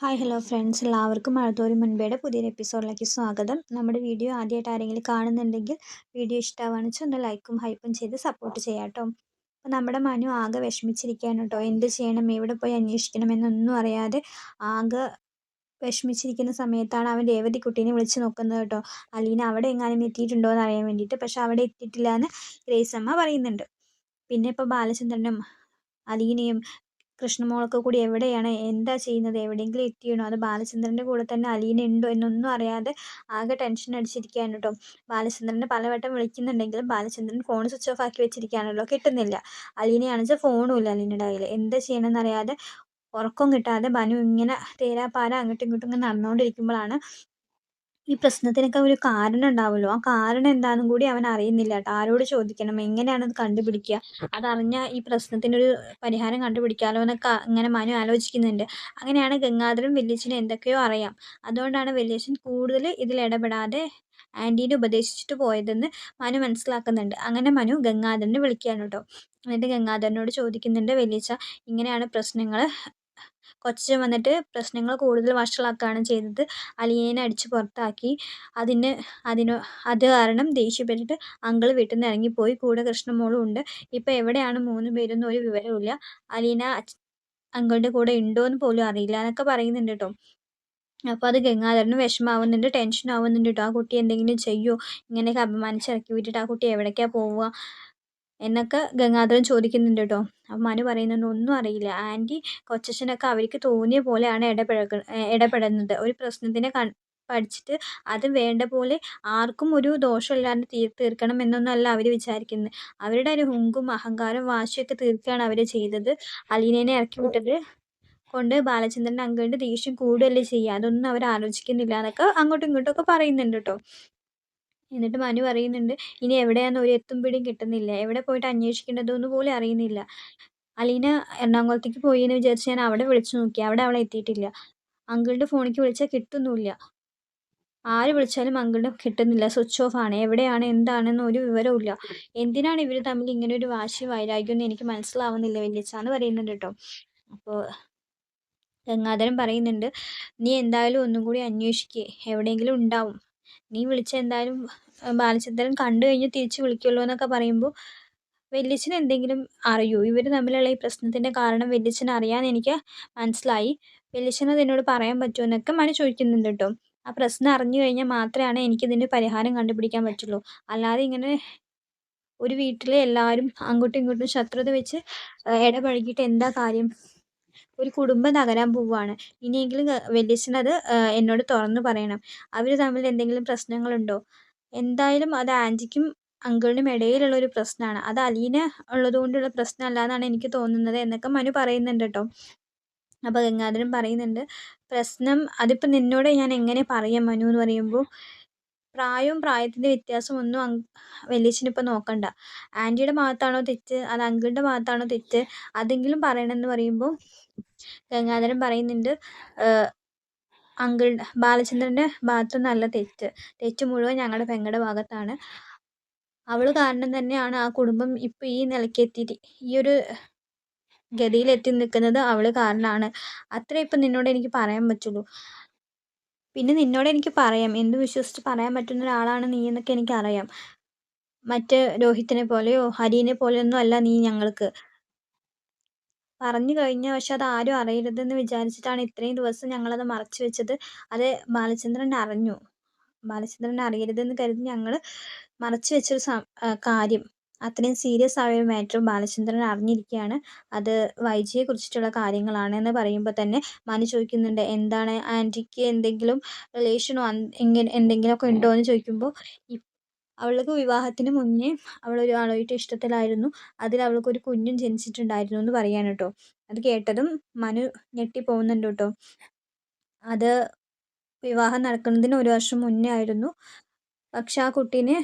Hi hello friends എല്ലാവർക്കും മഴത്തോരി മുൻപേടെ പുതിയൊരു എപ്പിസോഡിലേക്ക് സ്വാഗതം. നമ്മുടെ വീഡിയോ ആദ്യമായിട്ട് ആരെങ്കിലും കാണുന്നുണ്ടെങ്കിൽ വീഡിയോ ഇഷ്ടമാണെന്ന് വെച്ചാൽ ഒന്ന് ലൈക്കും ഹൈപ്പും ചെയ്ത് സപ്പോർട്ട് ചെയ്യാം കേട്ടോ അപ്പോൾ നമ്മുടെ മനു ആകെ വിഷമിച്ചിരിക്കുകയാണ് കേട്ടോ എന്ത് ചെയ്യണം എവിടെ പോയി അന്വേഷിക്കണം എന്നൊന്നും അറിയാതെ ആകെ വിഷമിച്ചിരിക്കുന്ന സമയത്താണ് അവൻ രേവതി കുട്ടീനെ വിളിച്ച് നോക്കുന്നത് കേട്ടോ അലീന അവിടെ എങ്ങാനും എത്തിയിട്ടുണ്ടോ എന്ന് അറിയാൻ വേണ്ടിയിട്ട് പക്ഷെ അവിടെ എത്തിയിട്ടില്ല എന്ന് ഗ്രേസ് അമ്മ പറയുന്നുണ്ട്. പിന്നെ ഇപ്പോൾ ബാലചന്ദ്രനും അലീനയും കൃഷ്ണമോളൊക്കെ കൂടി എവിടെയാണ്? എന്താ ചെയ്യുന്നത്? എവിടെയെങ്കിലും എത്തിയണോ? അത് ബാലചന്ദ്രന്റെ കൂടെ തന്നെ അലീന ഉണ്ടോ? എന്നൊന്നും അറിയാതെ ആകെ ടെൻഷൻ അടിച്ചിരിക്കുകയാണ് കേട്ടോ. ബാലചന്ദ്രനെ പലവട്ടം വിളിക്കുന്നുണ്ടെങ്കിലും ബാലചന്ദ്രൻ ഫോൺ സ്വിച്ച് ഓഫ് ആക്കി വെച്ചിരിക്കുകയാണല്ലോ കിട്ടുന്നില്ല. അലീനയാണെന്ന് ഫോണും ഇല്ല അലീനയുടെ കയ്യിൽ. എന്താ ചെയ്യണമെന്ന് അറിയാതെ ഉറക്കം കിട്ടാതെ ബനു ഇങ്ങനെ തേരാപ്പാര അങ്ങോട്ടും ഇങ്ങോട്ടും ഇങ്ങനെ നടന്നുകൊണ്ടിരിക്കുമ്പോഴാണ് ഈ പ്രശ്നത്തിനൊക്കെ ഒരു കാരണം ഉണ്ടാവുമല്ലോ. ആ കാരണം എന്താണെന്നും കൂടി അവൻ അറിയുന്നില്ല കേട്ടോ. ആരോട് ചോദിക്കണം? എങ്ങനെയാണ് അത് കണ്ടുപിടിക്കുക? അതറിഞ്ഞാൽ ഈ പ്രശ്നത്തിനൊരു പരിഹാരം കണ്ടുപിടിക്കാമല്ലോ എന്നൊക്കെ ഇങ്ങനെ മനു ആലോചിക്കുന്നുണ്ട്. അങ്ങനെയാണ് ഗംഗാധരൻ വല്യച്ഛന് എന്തൊക്കെയോ അറിയാം. അതുകൊണ്ടാണ് വല്യച്ഛൻ കൂടുതൽ ഇതിൽ ഇടപെടാതെ ആന്റീനെ ഉപദേശിച്ചിട്ട് പോയതെന്ന് മനു മനസ്സിലാക്കുന്നുണ്ട്. അങ്ങനെ മനു ഗംഗാധരനെ വിളിക്കുകയാണ് കേട്ടോ. എന്നിട്ട് ഗംഗാധരനോട് ചോദിക്കുന്നുണ്ട് വലിയച്ഛ ഇങ്ങനെയാണ് പ്രശ്നങ്ങൾ കൊച്ചച്ഛൻ വന്നിട്ട് പ്രശ്നങ്ങൾ കൂടുതൽ വഷളാക്കുകയാണ് ചെയ്തത്. അലിയനെ അടിച്ച് പുറത്താക്കി. അതിന് അതിന് അത് കാരണം ദേഷ്യപ്പെട്ടിട്ട് അങ്കിൾ വീട്ടിൽ നിന്ന് ഇറങ്ങിപ്പോയി. കൂടെ കൃഷ്ണമോളും ഉണ്ട്. ഇപ്പോൾ എവിടെയാണ് മൂന്ന് പേരൊന്നും ഒരു വിവരവുമില്ല. അലീന അങ്കിളുടെ കൂടെ ഉണ്ടോ എന്ന് പോലും അറിയില്ല എന്നൊക്കെ പറയുന്നുണ്ട് കേട്ടോ. അപ്പോൾ അത് ഗംഗാധരന് വിഷമാവുന്നുണ്ട് ടെൻഷൻ ആവുന്നുണ്ട് കേട്ടോ. ആ കുട്ടി എന്തെങ്കിലും ചെയ്യുമോ ഇങ്ങനെയൊക്കെ അപമാനിച്ചിറക്കി വിട്ടിട്ട് ആ കുട്ടി എവിടേക്കാണ് പോവുക? എന്നൊക്കെ ഗംഗാധരൻ ചോദിക്കുന്നുണ്ട് കേട്ടോ അപ്പം മനു പറയുന്നുണ്ട് ഒന്നും അറിയില്ല. ആന്റി കൊച്ചച്ഛനൊക്കെ അവർക്ക് തോന്നിയ പോലെയാണ് ഇടപഴക ഇടപെടുന്നത്. ഒരു പ്രശ്നത്തിനെ പഠിച്ചിട്ട് അത് വേണ്ട പോലെ ആർക്കും ഒരു ദോഷമില്ലാണ്ട് തീർ തീർക്കണം എന്നൊന്നല്ല അവർ വിചാരിക്കുന്നത് അവരുടെ ഒരു ഹുങ്കും അഹങ്കാരം വാശിയൊക്കെ തീർക്കുകയാണ് അവർ ചെയ്തത്. അലീനേനെ ഇറക്കി വിട്ടത് കൊണ്ട് ബാലചന്ദ്രൻ അങ്കിളിന്റെ ദേഷ്യം കൂടുകയല്ലേ ചെയ്യുക. അതൊന്നും അവർ ആലോചിക്കുന്നില്ല എന്നൊക്കെ അങ്ങോട്ടും ഇങ്ങോട്ടും ഒക്കെ പറയുന്നുണ്ട് കേട്ടോ എന്നിട്ട് മനു പറയുന്നുണ്ട് ഇനി എവിടെയാണെന്ന് ഒരു എത്തും പിടിയും കിട്ടുന്നില്ല. എവിടെ പോയിട്ട് അന്വേഷിക്കേണ്ടതെന്ന് പോലും അറിയുന്നില്ല. അലീന എറണാകുളത്തേക്ക് പോയി എന്ന് വിചാരിച്ച് ഞാൻ അവിടെ വിളിച്ചു നോക്കി. അവിടെ അവളെ എത്തിയിട്ടില്ല. അങ്കിളുടെ ഫോണിലേക്ക് വിളിച്ചാൽ കിട്ടുന്നുമില്ല. ആര് വിളിച്ചാലും അങ്കിളുടെ കിട്ടുന്നില്ല. സ്വിച്ച് ഓഫ് ആണ്. എവിടെയാണ്? എന്താണെന്ന് ഒരു വിവരവുമില്ല. എന്തിനാണ് ഇവർ തമ്മിൽ ഇങ്ങനെ ഒരു വാശി വൈരാഗ്യം എന്ന് എനിക്ക് മനസ്സിലാവുന്നില്ല വല്യച്ഛാന്ന് പറയുന്നുണ്ട് കേട്ടോ. അപ്പോൾ ഗംഗാധരൻ പറയുന്നുണ്ട് നീ എന്തായാലും ഒന്നും കൂടി അന്വേഷിക്കേ. എവിടെയെങ്കിലും ഉണ്ടാവും. നീ വിളിച്ച എന്തായാലും ബാലചന്ദ്രൻ കണ്ടു കഴിഞ്ഞ് തിരിച്ച് വിളിക്കുമല്ലോ എന്നൊക്കെ പറയുമ്പോൾ വല്യച്ഛന് എന്തെങ്കിലും അറിയോ? ഇവർ തമ്മിലുള്ള ഈ പ്രശ്നത്തിന്റെ കാരണം വല്യച്ഛന് അറിയാൻ എനിക്ക് മനസ്സിലായി. വല്യച്ഛന് അത് എന്നോട് പറയാൻ പറ്റുമോ എന്നൊക്കെ മനു ചോദിക്കുന്നുണ്ട് കേട്ടോ ആ പ്രശ്നം അറിഞ്ഞു കഴിഞ്ഞാൽ മാത്രമാണ് എനിക്കിതിന്റെ പരിഹാരം കണ്ടുപിടിക്കാൻ പറ്റുള്ളൂ. അല്ലാതെ ഇങ്ങനെ ഒരു വീട്ടിലെ എല്ലാവരും അങ്ങോട്ടും ഇങ്ങോട്ടും ശത്രുത വെച്ച് ഇടപഴകിയിട്ട് എന്താ കാര്യം? ഒരു കുടുംബം തകരാൻ പോവുകയാണ്. ഇനിയെങ്കിലും വല്യച്ഛനത് എന്നോട് തുറന്നു പറയണം. അവർ തമ്മിൽ എന്തെങ്കിലും പ്രശ്നങ്ങളുണ്ടോ? എന്തായാലും അത് ആന്റിക്കും അങ്കിളിനും ഇടയിലുള്ള ഒരു പ്രശ്നമാണ് അത് അലീന ഉള്ളതുകൊണ്ടുള്ള പ്രശ്നമല്ല എന്നാണ് എനിക്ക് തോന്നുന്നത് എന്നൊക്കെ മനു പറയുന്നുണ്ട് കേട്ടോ. അപ്പോൾ ഗംഗാധരൻ പറയുന്നുണ്ട് പ്രശ്നം അതിപ്പോൾ നിന്നോട് ഞാൻ എങ്ങനെ പറയാം മനു? എന്ന് പറയുമ്പോൾ പ്രായവും പ്രായത്തിന്റെ വ്യത്യാസം ഒന്നും അങ് വലിയച്ഛനിപ്പോൾ നോക്കണ്ട. ആന്റിയുടെ ഭാഗത്താണോ തെറ്റ്? അത് അങ്കിളിന്റെ ഭാഗത്താണോ തെറ്റ്? അതെങ്കിലും പറയണമെന്ന് പറയുമ്പോൾ ഗംഗാധരൻ പറയുന്നുണ്ട് അങ്കിൾ ബാലചന്ദ്രന്റെ ഭാഗത്തുനിന്നല്ല തെറ്റ്. തെറ്റ് മുഴുവൻ ഞങ്ങളുടെ പെങ്ങളുടെ ഭാഗത്താണ്. അവൾ കാരണം തന്നെയാണ് ആ കുടുംബം ഇപ്പോൾ ഈ നിലയ്ക്ക് എത്തിയിട്ട് ഈ ഒരു ഗതിയിലെത്തി നിൽക്കുന്നത് അവൾ കാരണമാണ് അത്രേ ഇപ്പം നിന്നോട് എനിക്ക് പറയാൻ പറ്റുള്ളൂ. പിന്നെ നിന്നോട് എനിക്ക് പറയാം. എന്ത് വിശ്വസിച്ച് പറയാൻ പറ്റുന്ന ഒരാളാണ് നീ എന്നൊക്കെ എനിക്കറിയാം. മറ്റ് രോഹിത്തിനെ പോലെയോ ഹരിനെ പോലെയൊന്നും അല്ല നീ ഞങ്ങൾക്ക്. പറഞ്ഞു കഴിഞ്ഞു പക്ഷെ അത് ആരും അറിയരുതെന്ന് വിചാരിച്ചിട്ടാണ് ഇത്രയും ദിവസം ഞങ്ങളത് മറച്ചു വെച്ചത്. അത് ബാലചന്ദ്രൻ അറിഞ്ഞു. ബാലചന്ദ്രൻ അറിയരുതെന്ന് കരുതി ഞങ്ങൾ മറച്ചു വെച്ചൊരു കാര്യം. അത്രയും സീരിയസ് ആയ ഒരു മാറ്റർ ബാലചന്ദ്രൻ അറിഞ്ഞിരിക്കുകയാണ് അത് വൈജിയെ കുറിച്ചിട്ടുള്ള കാര്യങ്ങളാണ് എന്ന് പറയുമ്പോൾ തന്നെ മനു ചോദിക്കുന്നുണ്ട് എന്താണ് ആന്റിക്ക് എന്തെങ്കിലും റിലേഷനോ എങ്ങനെ എന്തെങ്കിലുമൊക്കെ ഉണ്ടോ എന്ന് ചോദിക്കുമ്പോൾ അവൾക്ക് വിവാഹത്തിന് മുന്നേ അവൾ ആളുമായിട്ട് ഇഷ്ടത്തിലായിരുന്നു. അതിൽ അവൾക്ക് ഒരു കുഞ്ഞും ജനിച്ചിട്ടുണ്ടായിരുന്നു എന്ന് പറയാണ് കേട്ടോ. അത് കേട്ടതും മനു ഞെട്ടി പോകുന്നുണ്ട് കേട്ടോ. അത് വിവാഹം നടക്കുന്നതിന് ഒരു വർഷം മുന്നേ ആയിരുന്നു. പക്ഷെ ആ കുട്ടീനെ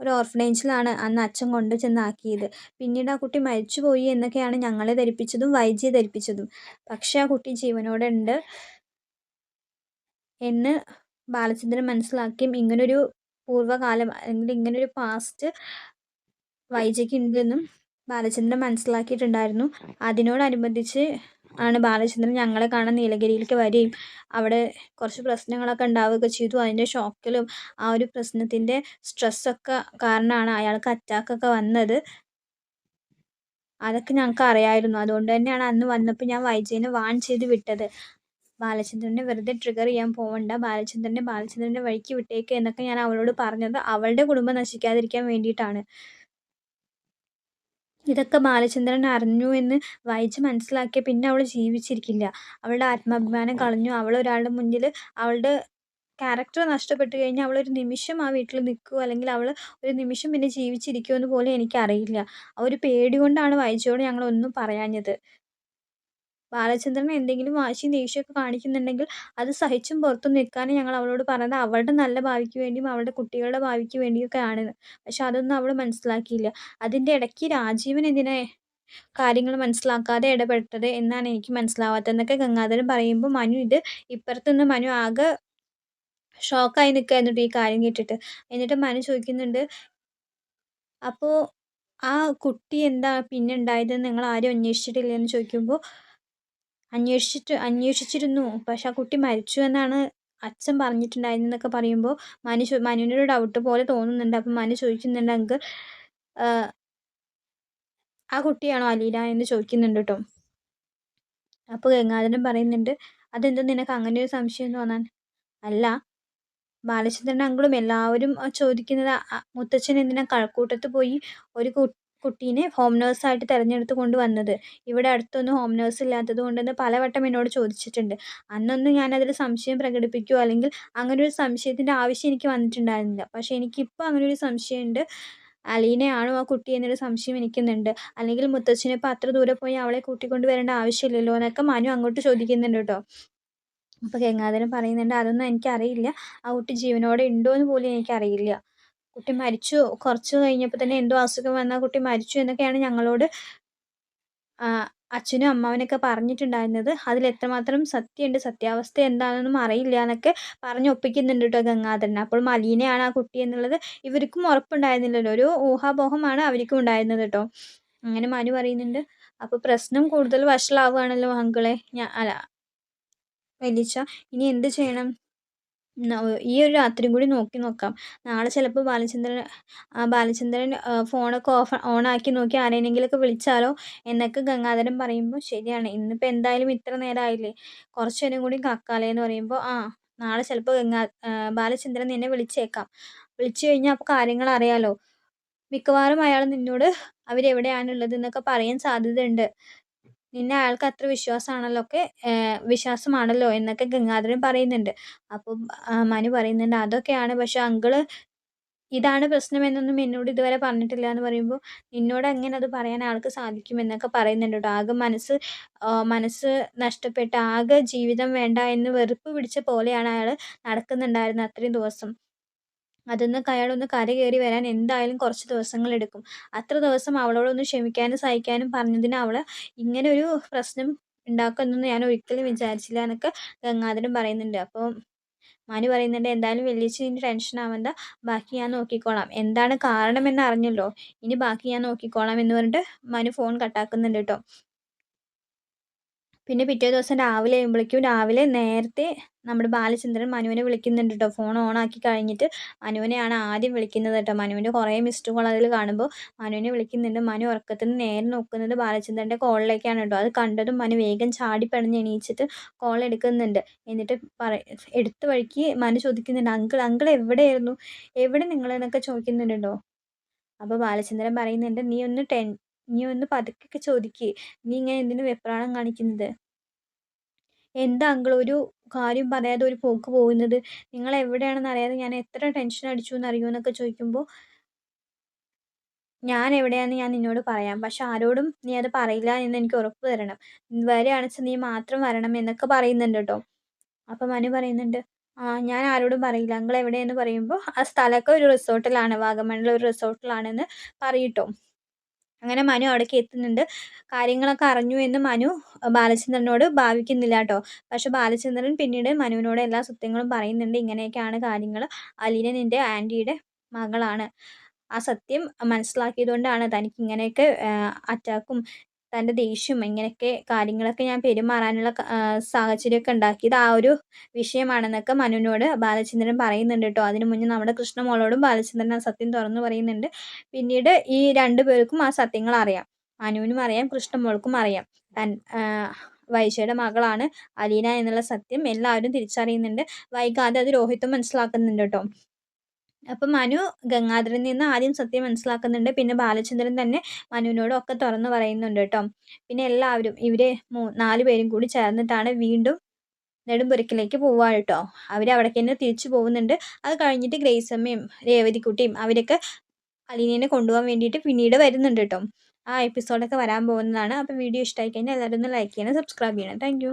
ഒരു ഓർഫനേജിലാണ് അന്ന് അച്ഛൻ കൊണ്ട് ചെന്നാക്കിയത്. പിന്നീട് ആ കുട്ടി മരിച്ചുപോയി എന്നൊക്കെയാണ് ഞങ്ങളെ ധരിപ്പിച്ചതും വൈജിയെ ധരിപ്പിച്ചതും. പക്ഷെ ആ കുട്ടി ജീവനോടെ ഉണ്ട് എന്ന് ബാലചന്ദ്രൻ മനസ്സിലാക്കിയും ഇങ്ങനൊരു പൂർവകാലം അല്ലെങ്കിൽ ഇങ്ങനെ ഒരു പാസ്റ്റ് വൈജയ്ക്ക് ഉണ്ടെന്നും ബാലചന്ദ്രൻ മനസ്സിലാക്കിയിട്ടുണ്ടായിരുന്നു. അതിനോടനുബന്ധിച്ച് ആണ് ബാലചന്ദ്രൻ ഞങ്ങളെ കാണാൻ നീലഗിരിയിലേക്ക് വരികയും അവിടെ കുറച്ച് പ്രശ്നങ്ങളൊക്കെ ഉണ്ടാവുകയൊക്കെ ചെയ്തു. അതിന്റെ ഷോക്കിലും ആ ഒരു പ്രശ്നത്തിന്റെ സ്ട്രെസ്സൊക്കെ കാരണമാണ് അയാൾക്ക് അറ്റാക്കൊക്കെ വന്നത്. അതൊക്കെ ഞങ്ങൾക്ക് അറിയായിരുന്നു അതുകൊണ്ട് തന്നെയാണ് അന്ന് വന്നപ്പോൾ ഞാൻ വൈജയിനെ വാൺ ചെയ്ത് വിട്ടത്. ബാലചന്ദ്രനെ വെറുതെ ട്രിഗർ ചെയ്യാൻ പോവണ്ട. ബാലചന്ദ്രനെ ബാലചന്ദ്രനെ വഴിക്ക് വിട്ടേക്ക് എന്നൊക്കെ ഞാൻ അവളോട് പറഞ്ഞത്. അവളുടെ കുടുംബം നശിക്കാതിരിക്കാൻ വേണ്ടിയിട്ടാണ്. ഇതൊക്കെ ബാലചന്ദ്രൻ അറിഞ്ഞു എന്ന് വായിച്ച് മനസ്സിലാക്കിയ പിന്നെ അവൾ ജീവിച്ചിരിക്കില്ല. അവളുടെ ആത്മാഭിമാനം കളഞ്ഞു. അവൾ ഒരാളുടെ മുന്നിൽ അവളുടെ ക്യാരക്ടർ നഷ്ടപ്പെട്ടു കഴിഞ്ഞാൽ അവളൊരു നിമിഷം ആ വീട്ടിൽ നിൽക്കുമോ അല്ലെങ്കിൽ അവൾ ഒരു നിമിഷം പിന്നെ ജീവിച്ചിരിക്കുമോ എന്ന് പോലും എനിക്കറിയില്ല. ആ ഒരു പേടി കൊണ്ടാണ് വായിച്ചോട് ഞങ്ങളൊന്നും പറയാഞ്ഞത്. ബാലചന്ദ്രൻ എന്തെങ്കിലും വാശിയും ദേഷ്യമൊക്കെ കാണിക്കുന്നുണ്ടെങ്കിൽ അത് സഹിച്ചും പുറത്തു നിൽക്കാനും ഞങ്ങൾ അവളോട് പറഞ്ഞത് അവളുടെ നല്ല ഭാവിക്ക് വേണ്ടിയും അവളുടെ കുട്ടികളുടെ ഭാവിക്ക് വേണ്ടിയൊക്കെ ആണെന്ന് പക്ഷെ അതൊന്നും അവൾ മനസ്സിലാക്കിയില്ല. അതിന്റെ ഇടയ്ക്ക് രാജീവൻ എന്തിനാ കാര്യങ്ങൾ മനസ്സിലാക്കാതെ ഇടപെട്ടത് എന്നാണ് എനിക്ക് മനസ്സിലാവാത്തത് എന്നൊക്കെ ഗംഗാധരൻ പറയുമ്പോൾ മനു ഇത് ഇപ്പുറത്തുനിന്ന് മനു ആകെ ഷോക്കായി എന്നിട്ട് ഈ കാര്യം കേട്ടിട്ട്. എന്നിട്ട് മനു ചോദിക്കുന്നുണ്ട് അപ്പോൾ ആ കുട്ടി എന്താ പിന്നെ ഉണ്ടായതെന്ന് നിങ്ങൾ ആരും അന്വേഷിച്ചിട്ടില്ല? എന്ന് ചോദിക്കുമ്പോൾ അന്വേഷിച്ചിട്ട് അന്വേഷിച്ചിരുന്നു. പക്ഷെ ആ കുട്ടി മരിച്ചു എന്നാണ് അച്ഛൻ പറഞ്ഞിട്ടുണ്ടായിരുന്നതൊക്കെ പറയുമ്പോൾ മനു ചോ മനുവിനൊരു ഡൗട്ട് പോലെ തോന്നുന്നുണ്ട്. അപ്പം മനു ചോദിക്കുന്നുണ്ട് അങ്കിൾ ആ കുട്ടിയാണോ അലീല? എന്ന് ചോദിക്കുന്നുണ്ട് കേട്ടോ. അപ്പോൾ ഗംഗാധരൻ പറയുന്നുണ്ട് അതെന്താ നിനക്ക് അങ്ങനെ ഒരു സംശയം തോന്നാൻ? അല്ല ബാലചന്ദ്രൻ അങ്കിളും എല്ലാവരും ചോദിക്കുന്നത് മുത്തച്ഛൻ എന്തിനാ കഴക്കൂട്ടത്ത് പോയി ഒരു കുട്ടീനെ ഹോം നേഴ്സായിട്ട് തിരഞ്ഞെടുത്ത് കൊണ്ടുവന്നത്. ഇവിടെ അടുത്തൊന്നും ഹോം നേഴ്സ് ഇല്ലാത്തത് കൊണ്ടെന്ന് പലവട്ടം എന്നോട് ചോദിച്ചിട്ടുണ്ട്. അന്നൊന്നും ഞാനതിൽ സംശയം പ്രകടിപ്പിക്കുകയോ അല്ലെങ്കിൽ അങ്ങനെ ഒരു സംശയത്തിന്റെ ആവശ്യം എനിക്ക് വന്നിട്ടുണ്ടായിരുന്നില്ല. പക്ഷേ എനിക്കിപ്പോൾ അങ്ങനെ ഒരു സംശയമുണ്ട്. അലീനയാണോ ആ കുട്ടി എന്നൊരു സംശയം എനിക്കുന്നുണ്ട്. അല്ലെങ്കിൽ മുത്തച്ഛനെ ഇപ്പോൾ അത്ര ദൂരെ പോയി അവളെ കൂട്ടിക്കൊണ്ട് വരേണ്ട ആവശ്യമില്ലല്ലോ എന്നൊക്കെ മനു അങ്ങോട്ട് ചോദിക്കുന്നുണ്ട് കേട്ടോ. അപ്പോൾ ഗംഗാധരൻ പറയുന്നുണ്ട് അതൊന്നും എനിക്കറിയില്ല. ആ കുട്ടി ജീവനോടെ ഉണ്ടോ എന്ന് പോലും എനിക്കറിയില്ല. കുട്ടി മരിച്ചു കുറച്ച് കഴിഞ്ഞപ്പോൾ തന്നെ എന്തോ അസുഖം വന്നാൽ കുട്ടി മരിച്ചു എന്നൊക്കെയാണ് ഞങ്ങളോട് അച്ഛനും അമ്മാവനൊക്കെ പറഞ്ഞിട്ടുണ്ടായിരുന്നത്. അതിൽ എത്രമാത്രം സത്യമുണ്ട് സത്യാവസ്ഥ എന്താണെന്നും അറിയില്ല എന്നൊക്കെ പറഞ്ഞ് ഒപ്പിക്കുന്നുണ്ട് കേട്ടോ ഗംഗാധരൻ. അപ്പോൾ മലീനയാണ് ആ കുട്ടി എന്നുള്ളത്. ഇവർക്കും ഉറപ്പുണ്ടായിരുന്നില്ലല്ലോ. ഒരു ഊഹാപോഹമാണ് അവർക്കും ഉണ്ടായിരുന്നത് കേട്ടോ. അങ്ങനെ മനു പറയുന്നുണ്ട്. അപ്പോൾ പ്രശ്നം കൂടുതൽ വഷളാവുകയാണല്ലോ അങ്കിളെ ഞാൻ അല്ല വലിച്ച ഇനി എന്ത് ചെയ്യണം? ഈ ഒരു രാത്രിയും കൂടി നോക്കി നോക്കാം. നാളെ ചിലപ്പോൾ ബാലചന്ദ്രൻ ബാലചന്ദ്രൻ ഫോണൊക്കെ ഓഫ് ഓണാക്കി നോക്കി ആരെയെങ്കിലുമൊക്കെ വിളിച്ചാലോ എന്നൊക്കെ ഗംഗാധരൻ പറയുമ്പോൾ ശരിയാണ്. ഇന്നിപ്പോൾ എന്തായാലും ഇത്ര നേരമായില്ലേ കുറച്ച് നേരം കൂടി കക്കാലേ എന്ന് പറയുമ്പോൾ ആ നാളെ ചിലപ്പോൾ ഗംഗാ ബാലചന്ദ്രൻ നിന്നെ വിളിച്ചേക്കാം. വിളിച്ചു കഴിഞ്ഞാൽ അപ്പോൾ കാര്യങ്ങൾ അറിയാലോ. മിക്കവാറും അയാൾ നിന്നോട് അവരെവിടെയാണുള്ളത് എന്നൊക്കെ പറയാൻ സാധ്യതയുണ്ട്. നിന്നെ അയാൾക്ക് അത്ര വിശ്വാസമാണല്ലോ ഒക്കെ വിശ്വാസമാണല്ലോ എന്നൊക്കെ ഗംഗാധരൻ പറയുന്നുണ്ട്. അപ്പം മനു പറയുന്നുണ്ട് അതൊക്കെയാണ് പക്ഷെ അങ്കിൾ ഇതാണ് പ്രശ്നം എന്നൊന്നും എന്നോട് ഇതുവരെ പറഞ്ഞിട്ടില്ല എന്ന് പറയുമ്പോൾ നിന്നോട് എങ്ങനെ അത് പറയാൻ ആൾക്ക് സാധിക്കും എന്നൊക്കെ പറയുന്നുണ്ട് ആകെ മനസ്സ് മനസ്സ് നഷ്ടപ്പെട്ട് ആകെ ജീവിതം വേണ്ട എന്ന് വെറുപ്പ് പിടിച്ച പോലെയാണ് അയാൾ നടക്കുന്നുണ്ടായിരുന്നത് അത്രയും ദിവസം. അതിന്നൊക്കെ അയാളൊന്ന് കര കയറി വരാൻ എന്തായാലും കുറച്ച് ദിവസങ്ങൾ എടുക്കും. അത്ര ദിവസം അവളോടൊന്ന് ക്ഷമിക്കാനും സഹിക്കാനും പറഞ്ഞതിന് അവൾ ഇങ്ങനെ ഒരു പ്രശ്നം ഉണ്ടാക്കുമെന്നൊന്നും ഞാൻ ഒരിക്കലും വിചാരിച്ചില്ല എന്നൊക്കെ ഗംഗാധരൻ പറയുന്നുണ്ട്. അപ്പോൾ മനു പറയുന്നുണ്ട് എന്തായാലും വെള്ളിച്ച് ഇനി ടെൻഷൻ ആവണ്ട. ബാക്കി ഞാൻ നോക്കിക്കോളാം. എന്താണ് കാരണമെന്ന് അറിഞ്ഞല്ലോ. ഇനി ബാക്കി ഞാൻ നോക്കിക്കോളാം എന്ന് പറഞ്ഞിട്ട് മനു ഫോൺ കട്ടാക്കുന്നുണ്ട് കേട്ടോ. പിന്നെ പിറ്റേ ദിവസം രാവിലെ ആകുമ്പോഴേക്കും രാവിലെ നേരത്തെ നമ്മുടെ ബാലചന്ദ്രൻ മനുവിനെ വിളിക്കുന്നുണ്ട് കേട്ടോ ഫോൺ ഓൺ ആക്കി കഴിഞ്ഞിട്ട് മനുവിനെയാണ് ആദ്യം വിളിക്കുന്നത് കേട്ടോ മനുവിന്റെ കുറേ മിസ്ഡ് കോൾ അതിൽ കാണുമ്പോൾ മനുവിനെ വിളിക്കുന്നുണ്ട്. മനു ഉറക്കത്തിന് നേരെ നോക്കുന്നത് ബാലചന്ദ്രന്റെ കോളിലേക്കാണ് കേട്ടോ അത് കണ്ടതും മനു വേഗം ചാടി പിണഞ്ഞ് എണീച്ചിട്ട് കോൾ എടുക്കുന്നുണ്ട്. എന്നിട്ട് പറ എടുത്ത വഴിക്ക് മനു ചോദിക്കുന്നുണ്ട് അങ്കിൾ അങ്കിൾ എവിടെയായിരുന്നു? എവിടെ നിങ്ങൾ എന്നൊക്കെ ചോദിക്കുന്നുണ്ട് കേട്ടോ അപ്പോൾ ബാലചന്ദ്രൻ പറയുന്നുണ്ട് നീ ഒന്ന് ടെൻ നീ ഒന്ന് പതുക്കെ ചോദിക്ക്. നീ ഇങ്ങനെ എന്തിനു വെപ്രാണം കാണിക്കുന്നത്? എന്താ അങ്കിൾ ഒരു കാര്യം പറയാതെ ഒരു പോക്ക് പോകുന്നത്. നിങ്ങൾ എവിടെയാണെന്ന് അറിയാതെ ഞാൻ എത്ര ടെൻഷൻ അടിച്ചു എന്ന് അറിയുമോ എന്നൊക്കെ ചോദിക്കുമ്പോൾ ഞാൻ എവിടെയാണെന്ന് ഞാൻ നിന്നോട് പറയാം. പക്ഷെ ആരോടും നീ അത് പറയില്ല എന്ന് എനിക്ക് ഉറപ്പ് തരണം. വരികയാണെന്ന് നീ മാത്രം വരണം എന്നൊക്കെ പറയുന്നുണ്ട് കേട്ടോ. അപ്പം മനു പറയുന്നുണ്ട് ആ ഞാൻ ആരോടും പറയില്ല. നിങ്ങൾ എവിടെയെന്ന് പറയുമ്പോൾ ആ സ്ഥലമൊക്കെ ഒരു റിസോർട്ടിലാണ് വാഗമണ്ണിലെ ഒരു റിസോർട്ടിലാണെന്ന് പറയട്ടോ അങ്ങനെ മനു അവിടേക്ക് എത്തുന്നുണ്ട്. കാര്യങ്ങളൊക്കെ അറിഞ്ഞു എന്ന് മനു ബാലചന്ദ്രനോട് ഭാവിക്കുന്നില്ല കേട്ടോ പക്ഷെ ബാലചന്ദ്രൻ പിന്നീട് മനുവിനോട് എല്ലാ സത്യങ്ങളും പറയുന്നുണ്ട്. ഇങ്ങനെയൊക്കെയാണ് കാര്യങ്ങൾ. അലീന നിന്റെ ആന്റിയുടെ മകളാണ്. ആ സത്യം മനസ്സിലാക്കിയതുകൊണ്ടാണ് തനിക്ക് ഇങ്ങനെയൊക്കെ അറ്റാക്കും തന്റെ ദേഷ്യം ഇങ്ങനെയൊക്കെ കാര്യങ്ങളൊക്കെ ഞാൻ പെരുമാറാനുള്ള സാഹചര്യമൊക്കെ ഉണ്ടാക്കിയത് ആ ഒരു വിഷയമാണെന്നൊക്കെ മനുവിനോട് ബാലചന്ദ്രൻ പറയുന്നുണ്ട് കേട്ടോ. അതിനു മുന്നേ നമ്മുടെ കൃഷ്ണമോളോടും ബാലചന്ദ്രൻ ആ സത്യം തുറന്നു പറയുന്നുണ്ട്. പിന്നീട് ഈ രണ്ടു പേർക്കും ആ സത്യങ്ങൾ അറിയാം. മനുവിനും അറിയാം കൃഷ്ണമോൾക്കും അറിയാം. തൻ വൈശയുടെ മകളാണ് അലീന എന്നുള്ള സത്യം എല്ലാവരും തിരിച്ചറിയുന്നുണ്ട്. വൈകാതെ അത് രോഹിത്തും മനസ്സിലാക്കുന്നുണ്ട് കേട്ടോ. അപ്പം മനു ഗംഗാധരൻ നിന്ന് ആദ്യം സത്യം മനസ്സിലാക്കുന്നുണ്ട്. പിന്നെ ബാലചന്ദ്രൻ തന്നെ മനുവിനോടൊക്കെ തുറന്നു പറയുന്നുണ്ട് കേട്ടോ. പിന്നെ എല്ലാവരും ഇവരെ മൂ നാല് പേരും കൂടി ചേർന്നിട്ടാണ് വീണ്ടും നെടുമ്പുരക്കിലേക്ക് പോവുക കേട്ടോ. അവർ അവിടേക്ക് തന്നെ തിരിച്ചു പോകുന്നുണ്ട്. അത് കഴിഞ്ഞിട്ട് ഗ്രേസമ്മയും രേവതിക്കുട്ടിയും അവരൊക്കെ അലീനയെ കൊണ്ടുപോകാൻ വേണ്ടിയിട്ട് പിന്നീട് വരുന്നുണ്ട് കേട്ടോ. ആ എപ്പിസോഡൊക്കെ വരാൻ പോകുന്നതാണ്. അപ്പോൾ വീഡിയോ ഇഷ്ടമായി കഴിഞ്ഞാൽ എല്ലാവരും ഒന്ന് ലൈക്ക് ചെയ്യണം സബ്സ്ക്രൈബ് ചെയ്യണം. താങ്ക്